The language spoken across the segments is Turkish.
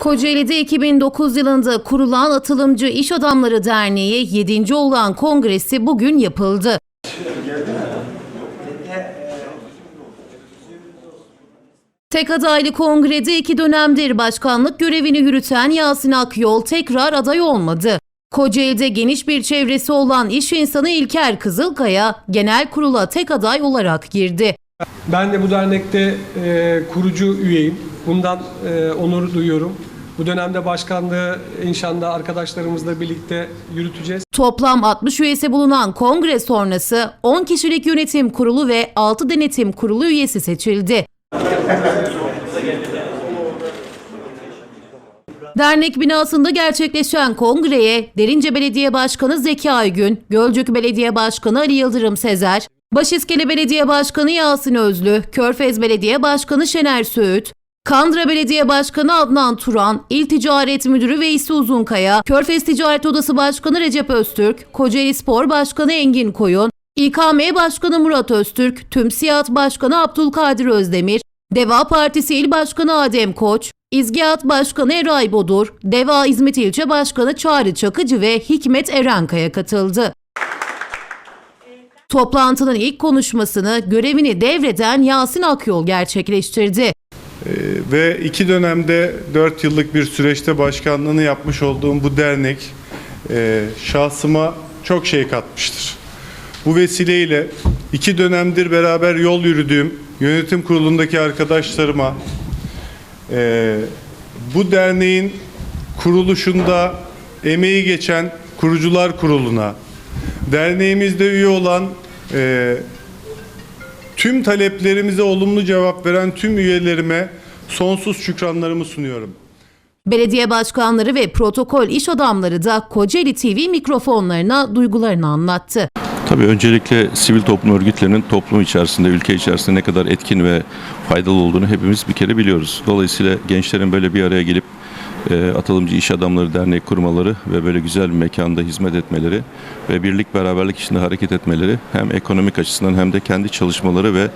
Kocaeli'de 2009 yılında kurulan Atılımcı İş Adamları Derneği 7. olan kongresi bugün yapıldı. Tek adaylı kongrede iki dönemdir başkanlık görevini yürüten Yasin Akyol tekrar aday olmadı. Kocaeli'de geniş bir çevresi olan iş insanı İlker Kızılkaya genel kurula tek aday olarak girdi. Ben de bu dernekte e, kurucu üyeyim. Bundan e, onur duyuyorum. Bu dönemde başkanlığı inşallah arkadaşlarımızla birlikte yürüteceğiz. Toplam 60 üyesi bulunan kongre sonrası 10 kişilik yönetim kurulu ve 6 denetim kurulu üyesi seçildi. Dernek binasında gerçekleşen kongreye Derince Belediye Başkanı Zeki Aygün, Gölcük Belediye Başkanı Ali Yıldırım Sezer, Başiskele Belediye Başkanı Yasin Özlü, Körfez Belediye Başkanı Şener Söğüt, Kandıra Belediye Başkanı Adnan Turan, İl Ticaret Müdürü Veysi Uzunkaya, Körfez Ticaret Odası Başkanı Recep Öztürk, Kocaeli Spor Başkanı Engin Koyun, İKM Başkanı Murat Öztürk, TÜMSİAD Başkanı Abdülkadir Özdemir, Deva Partisi İl Başkanı Adem Koç, İzgiat Başkanı Eray Bodur, Deva İzmit İlçe Başkanı Çağrı Çakıcı ve Hikmet Erenkaya katıldı. Toplantının ilk konuşmasını görevini devreden Yasin Akyol gerçekleştirdi. Ve iki dönemde dört yıllık bir süreçte başkanlığını yapmış olduğum bu dernek e, şahsıma çok şey katmıştır. Bu vesileyle iki dönemdir beraber yol yürüdüğüm yönetim kurulundaki arkadaşlarıma e, bu derneğin kuruluşunda emeği geçen kurucular kuruluna, derneğimizde üye olan e, tüm taleplerimize olumlu cevap veren tüm üyelerime sonsuz şükranlarımı sunuyorum. Belediye başkanları ve protokol iş adamları da Kocaeli TV mikrofonlarına duygularını anlattı. Tabii öncelikle sivil toplum örgütlerinin toplum içerisinde, ülke içerisinde ne kadar etkin ve faydalı olduğunu hepimiz bir kere biliyoruz. Dolayısıyla gençlerin böyle bir araya gelip e, Atılımcı İş Adamları Derneği kurmaları ve böyle güzel bir mekanda hizmet etmeleri ve birlik beraberlik içinde hareket etmeleri hem ekonomik açısından hem de kendi çalışmaları ve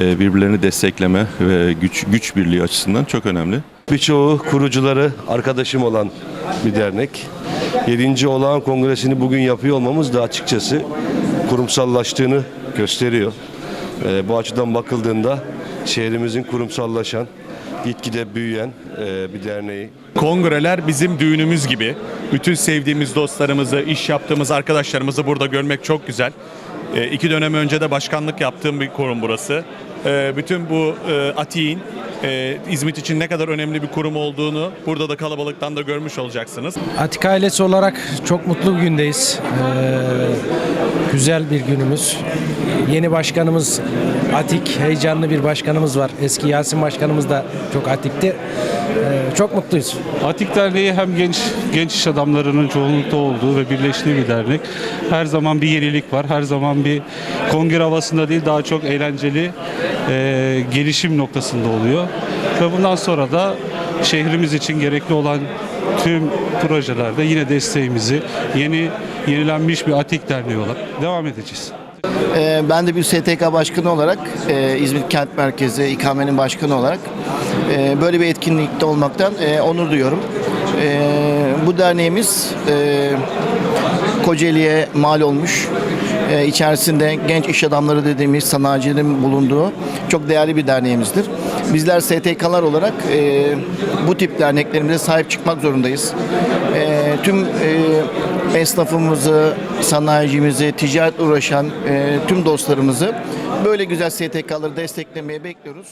e, birbirlerini destekleme ve güç güç birliği açısından çok önemli. Birçoğu kurucuları arkadaşım olan bir dernek. 7. olağan kongresini bugün yapıyor olmamız da açıkçası kurumsallaştığını gösteriyor. Ee, bu açıdan bakıldığında şehrimizin kurumsallaşan, gitgide büyüyen e, bir derneği. Kongreler bizim düğünümüz gibi. Bütün sevdiğimiz dostlarımızı, iş yaptığımız arkadaşlarımızı burada görmek çok güzel. E, iki dönem önce de başkanlık yaptığım bir kurum burası. E, bütün bu e, Atiğin e, İzmit için ne kadar önemli bir kurum olduğunu burada da kalabalıktan da görmüş olacaksınız. Atik ailesi olarak çok mutlu bir gündeyiz. Ee, güzel bir günümüz. Yeni başkanımız Atik, heyecanlı bir başkanımız var. Eski Yasin başkanımız da çok atikti. Çok mutluyuz. Atik Derneği hem genç genç iş adamlarının çoğunlukta olduğu ve birleştiği bir dernek. Her zaman bir yenilik var. Her zaman bir kongre havasında değil daha çok eğlenceli e, gelişim noktasında oluyor. Ve bundan sonra da şehrimiz için gerekli olan tüm projelerde yine desteğimizi yeni yenilenmiş bir Atik Derneği olarak devam edeceğiz. Ee, Ben de bir STK başkanı olarak e, İzmit Kent Merkezi İKM'nin başkanı olarak e, böyle bir etkinlikte olmaktan e, onur duyuyorum. E, Bu derneğimiz e, Kocaeli'ye mal olmuş. E, içerisinde genç iş adamları dediğimiz sanayicilerin bulunduğu çok değerli bir derneğimizdir. Bizler STK'lar olarak e, bu tip derneklerimize sahip çıkmak zorundayız. E, tüm e, esnafımızı, sanayicimizi, ticaret uğraşan e, tüm dostlarımızı böyle güzel STK'ları desteklemeye bekliyoruz.